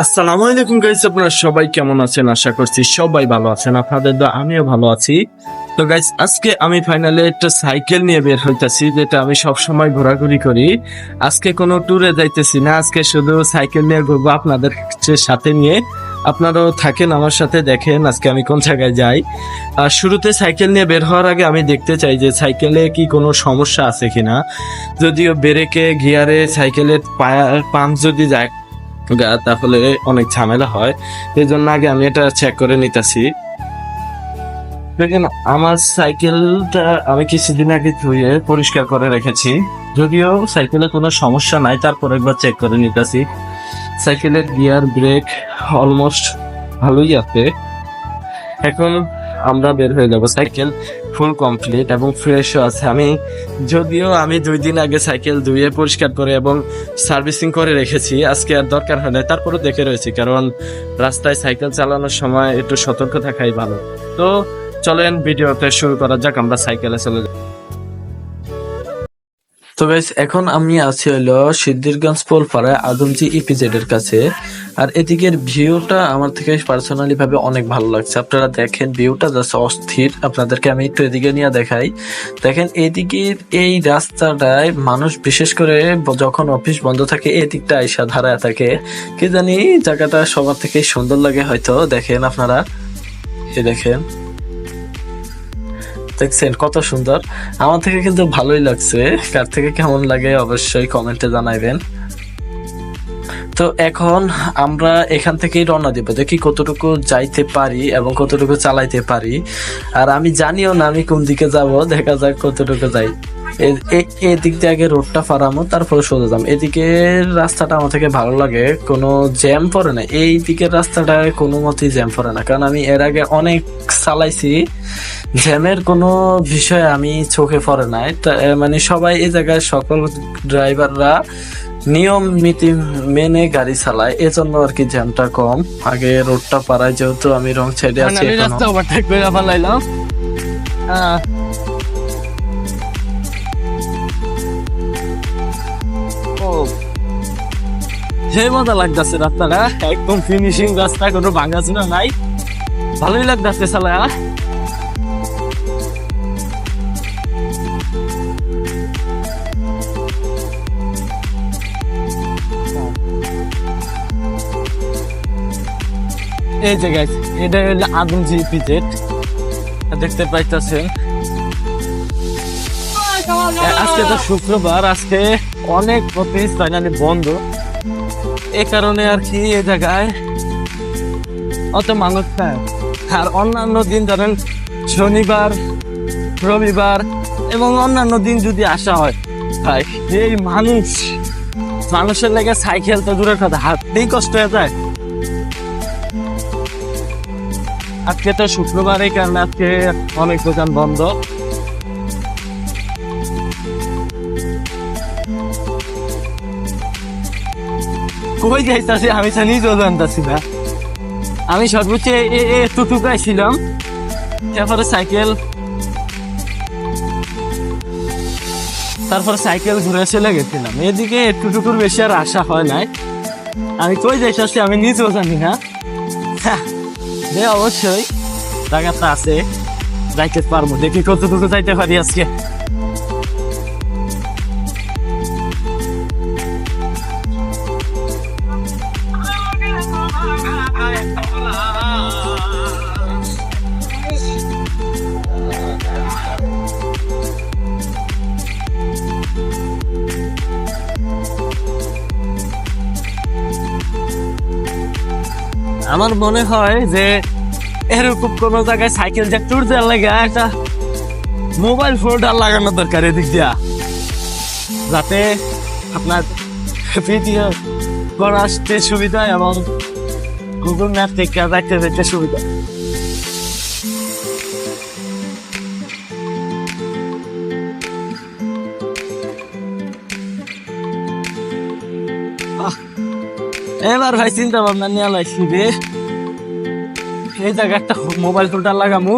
আসসালামু আলাইকুম গাইস আপনারা সবাই কেমন আছেন? আশা করছি সবাই ভালো আছেন, আপনাদের দোয়া, আমিও ভালো আছি। তো গাইস আজকে আমি ফাইনালি একটা সাইকেল নিয়ে বের হইতাছি, যেটা আমি সব সময় ঘোরাঘুরি করি। আজকে কোনো ট্যুরে যাইতেছি না, আজকে শুধু সাইকেল নিয়ে ঘুরবো আপনাদের সাথে নিয়ে। আপনারাও থাকেন আমার সাথে, দেখেন আজকে আমি কোন জায়গায় যাই। আর শুরুতে সাইকেল নিয়ে বের হওয়ার আগে আমি দেখতে চাই যে সাইকেলে কি কোনো সমস্যা আছে কিনা। যদিও ব্রেকে গিয়ারে সাইকেলের পাম্প যদি যায় তাহলে অনেক ঝামেলা হয়। এই জন্য আগে আমি এটা চেক করে নিতেছি। দেখেন, আমার সাইকেলটা আমি কিছুদিন আগে ধুয়ে পরিষ্কার করে রেখেছি। যদিও সাইকেলে কোনো সমস্যা নাই, তারপর একবার চেক করে নিতেছি। সাইকেলের গিয়ার ব্রেক অলমোস্ট ভালোই আছে। এখন আমরা বের হয়ে যাব। সাইকেল ফুল কমপ্লিট এবং ফ্রেশও আছে। আমি, যদিও আমি দুই দিন আগে সাইকেল ধুয়ে, পরিষ্কার করে এবং সার্ভিসিং করে রেখেছি, আজকে আর দরকার হয় না তারপরে দেখে রয়েছি, কারণ রাস্তায় সাইকেল চালানোর সময় একটু সতর্ক থাকাই ভালো। তো চলেন ভিডিওতে শুরু করা যাক, আমরা সাইকেলে চলে যাই। তো গাইস এখন আমি আছি হলো সিদ্ধিরগঞ্জ পোলপাড়ায় আদমজি ইপিজেড এর কাছে। আর এদিকের ভিউটা আমার থেকে পার্সোনালি ভাবে অনেক ভালো লাগছে। আপনারা দেখেন, ভিউটা জাস্ট অস্থির। আপনাদেরকে আমি একটু এদিকে নিয়ে দেখাই। দেখেন এদিকের এই রাস্তাটায় মানুষ বিশেষ করে যখন অফিস বন্ধ থাকে, এদিকটা আইসা ধারায় থাকে। কি জানি জায়গাটা সবার থেকে সুন্দর লাগে হয়তো। দেখেন আপনারা, এ দেখেন। দেখছেন কত সুন্দর। আমার থেকে কিন্তু ভালোই লাগছে। কার থেকে কেমন লাগে অবশ্যই কমেন্টে জানাইবেন। তো এখন আমরা এখান থেকেই রওনা দিব দেখি কতটুকু যাইতে পারি এবং কতটুকু চালাইতে পারি। আর আমি জানিও না আমি কোন দিকে যাব, দেখা যাক কতটুকু যাই। এদিক দিয়ে আগে রোডটা ফারামো, তারপরে সোজা যাম। এদিকের রাস্তাটা আমার থেকে ভালো লাগে, কোনো জ্যাম পড়ে না। এই দিকের রাস্তাটায় কোনো মতেই জ্যাম পড়ে না। কারণ আমি এর আগে অনেক চালাইছি জ্যামের কোনো বিষয় আমি চোখে পড়ে নাই। মানে সবাই এই জায়গায় সকল ড্রাইভাররা নিয়ম নীতি মেনে গাড়ি চালায় এজন্য আর কি জ্যামটা কম। আগে রোডটা পাড়ায় যেহেতু আমি রং সাইডে আছি রাস্তা ওভারটেক করে ফেলাইলাম। হ্যাঁ। সেই মজা লাগতেছে রাস্তাটা একদম ফিনিশিং রাস্তা কোনো ভাঙাচুরা নাই। ভালোই লাগতেছে সালা এই যে গাইস এটা হলো আদমজি পিজেট দেখতে পাইতেছেন। আজকে তো শুক্রবার, আজকে অনেক অফিস ফাইনালি বন্ধ। এই কারণে আর কি এই জায়গায় অত মানুষ নাই আর অন্যান্য দিন ধরেন শনিবার, রবিবার এবং অন্যান্য দিন যদি আসা হয়, ভাই, এই মানুষ, মানুষের লেগে সাইকেল তো দূরের কথা হাঁটতেই কষ্ট হয়ে যায়। আজকে তো শুক্রবার কারণে আজকে অনেক দোকান বন্ধ। কই যাইতাছি? আমি তো জানতাছি না। আমি সর্বোচ্চ এ- এ- এ টুটুকায় ছিলাম। তারপরে সাইকেল। তারপরে সাইকেল ঘুরে চলে গেছিলাম। এদিকে টুটুকুর বেশি আর আশা হয় নাই। আমি কই যাইতাছি? আমি নিজেও জানি না। হ্যাঁ, যে অবশ্যই, জায়গাটা আছে, যাইতে পারব। দেখি কতটুকু যাইতে পারি আজকে। আমার মনে হয় যে এরকম কোনো জায়গায় সাইকেল যে ট্যুর দেওয়ার লাগে, একটা মোবাইল ফোনটা লাগানো দরকার এদিক দিয়া। যাতে আপনার ভিডিও করা আসতে সুবিধা এবং গুগল ম্যাপ থেকে যাইতে যেতে সুবিধা এবার ভাই চিন্তা ভাবনা নিয়ে লাইছি রে এই একটা মোবাইল ফোনটা লাগামু।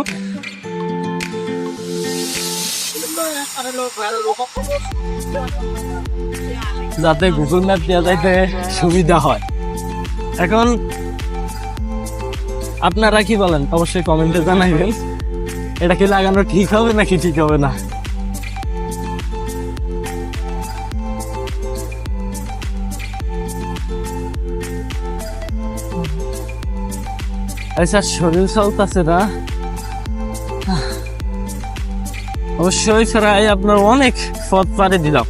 যাতে গুগল ম্যাপ দেওয়া যাইতে সুবিধা হয়। এখন আপনারা কি বলেন? অবশ্যই কমেন্টে জানাইবেন। এটা কি লাগানো ঠিক হবে নাকি ঠিক হবে না? আচ্ছা শরীর চলতেছে না। অবশ্যই প্রায় আপনার অনেক পথ পাড়ি দিলাম।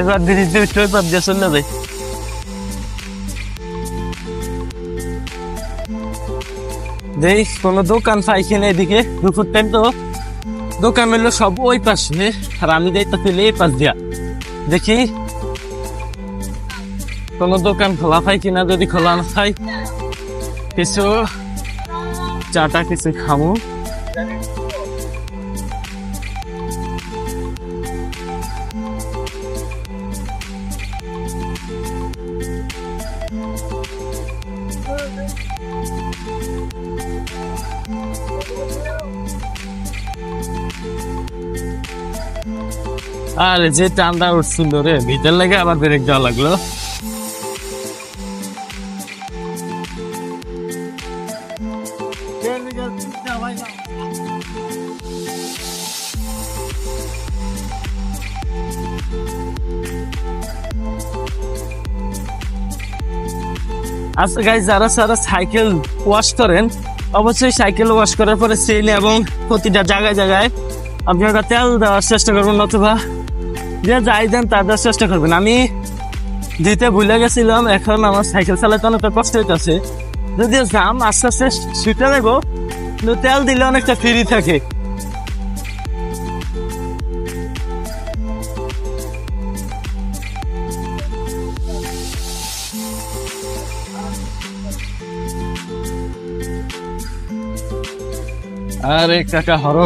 এবার ধীরে ধীরে টয় পাত দিয়ে চলে যাই। দেখ, কোন দোকান পাই কিনা এদিকে, দুপুর টাইম তো। দোকান মিললো সব ওই পাশে, আর আমি যাইতে এই পাশ দিয়া। দেখি কোনো দোকান খোলা পাই কিনা যদি খোলা না পাই, কিছু চাটা কিছু খামু। আরে, যে টান্ডা উঠছিল রে, ভিতর লেগে আবার ব্রেক দেওয়া লাগল। আচ্ছা গাইজ যারা যারা সাইকেল ওয়াশ করেন, অবশ্যই সাইকেল ওয়াশ করার পরে সেল এবং প্রতিটা জায়গায় জায়গায় আপনারা তেল দেওয়ার চেষ্টা করবেন অথবা যে যাই দেন তা দেওয়ার চেষ্টা করবেন। আমি দিতে ভুলে গেছিলাম, এখন আমার সাইকেল চালাতে অনেকটা কষ্ট হইতেছে। যদি যাম আস্তে আস্তে ছুটে দেবো তেল দিলে অনেকটা ফ্রি থাকে। আরে কাকা হরো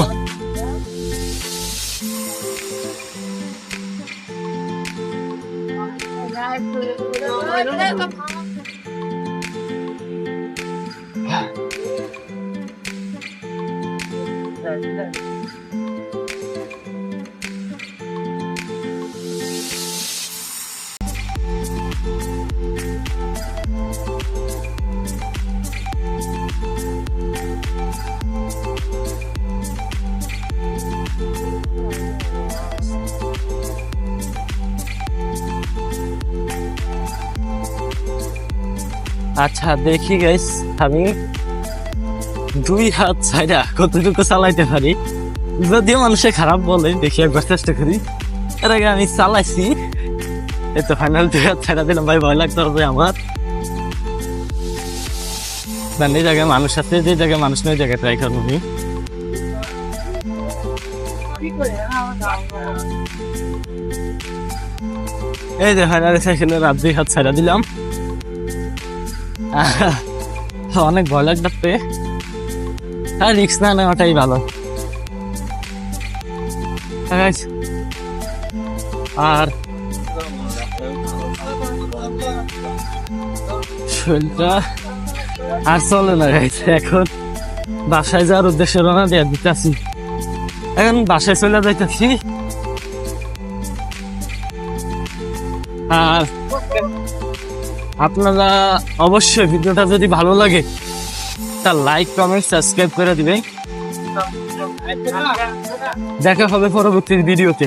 আচ্ছা দেখি গাইস আমি দুই হাত ছাইরা কতটুকু চালাইতে পারি? যদিও মানুষে খারাপ বলে, দেখি একবার চেষ্টা করি। এর আগে আমি চালাইছি। এই ফাইনাল দুই হাত ছাইরা দিলাম, ভাই, ভয় লাগতে হবে আমার। মানে জায়গায় মানুষ আছে, যে জায়গায় মানুষ নেই জায়গায় ট্রাই করব আমি। এই যে ফাইনাল সাইকেলের রাত দুই হাত ছাইরা দিলাম। অনেক ভয় লাগতে হ্যাঁ রিক্স না নেওয়াটাই ভালো। আর শরীরটা আর চলে না এখন বাসায় যাওয়ার উদ্দেশ্যে রওনা দিয়ে দিতেছি। এখন বাসায় চলে যাইতেছি। আর আপনারা অবশ্যই ভিডিওটা যদি ভালো লাগে তা লাইক কমেন্ট সাবস্ক্রাইব করে দিবেন। দেখা হবে পরবর্তী ভিডিওতে।